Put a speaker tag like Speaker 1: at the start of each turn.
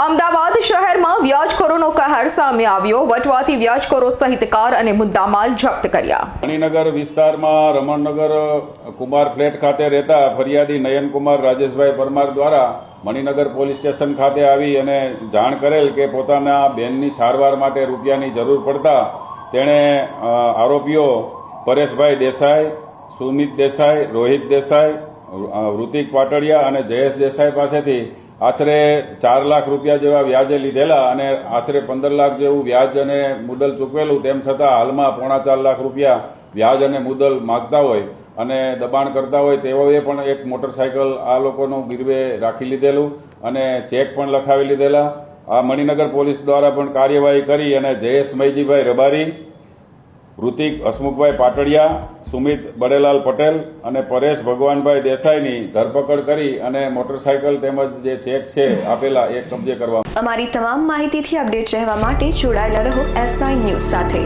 Speaker 1: અમદાવાદ શહેરમાં વ્યાજખોરોનો કહેર સામે આવ્યો. વટવાથી વ્યાજખોરો સહિત કાર અને મુદ્દામાલ જપ્ત કર્યા.
Speaker 2: મણિનગર વિસ્તારમાં રમણનગર કુમાર ફ્લેટ ખાતે રહેતા ફરિયાદી નયનકુમાર રાજેશભાઈ પરમાર દ્વારા મણિનગર પોલીસ સ્ટેશન ખાતે આવી અને જાણ કરેલ કે પોતાના બેનની સારવાર માટે રૂપિયાની જરૂર પડતા તેણે આરોપીઓ પરેશભાઈ દેસાઈ, સુમિત દેસાઈ, રોહિત દેસાઈ ઋતિક પાટડિયા અને જયેશ દેસાઈ પાસેથી આશરે ચાર લાખ રૂપિયા જેવા વ્યાજે લીધેલા અને આશરે પંદર લાખ જેવું વ્યાજ અને મુદલ ચૂકવેલું, તેમ છતાં હાલમાં પોણા ચાર લાખ રૂપિયા વ્યાજ અને મુદલ માગતા હોય અને દબાણ કરતા હોય તેઓએ પણ એક મોટરસાયકલ આ લોકોનું ગીરવે રાખી લીધેલું અને ચેક પણ લખાવી લીધેલા. આ મણિનગર પોલીસ દ્વારા પણ કાર્યવાહી કરી અને જયેશ મૈજીભાઈ રબારી ઋતિક હસમુખભાઈ પાટડિયા, સુમિત બડેલાલ પટેલ અને પરેશ ભગવાનભાઈ દેસાઈની ધરપકડ કરી અને મોટરસાયકલ તેમજ જે ચેક છે આપેલા એ કબજે કરવા
Speaker 3: અમારી તમામ માહિતીથી અપડેટ રહેવા માટે જોડાયેલા રહો એસ નાઇન ન્યૂઝ સાથે.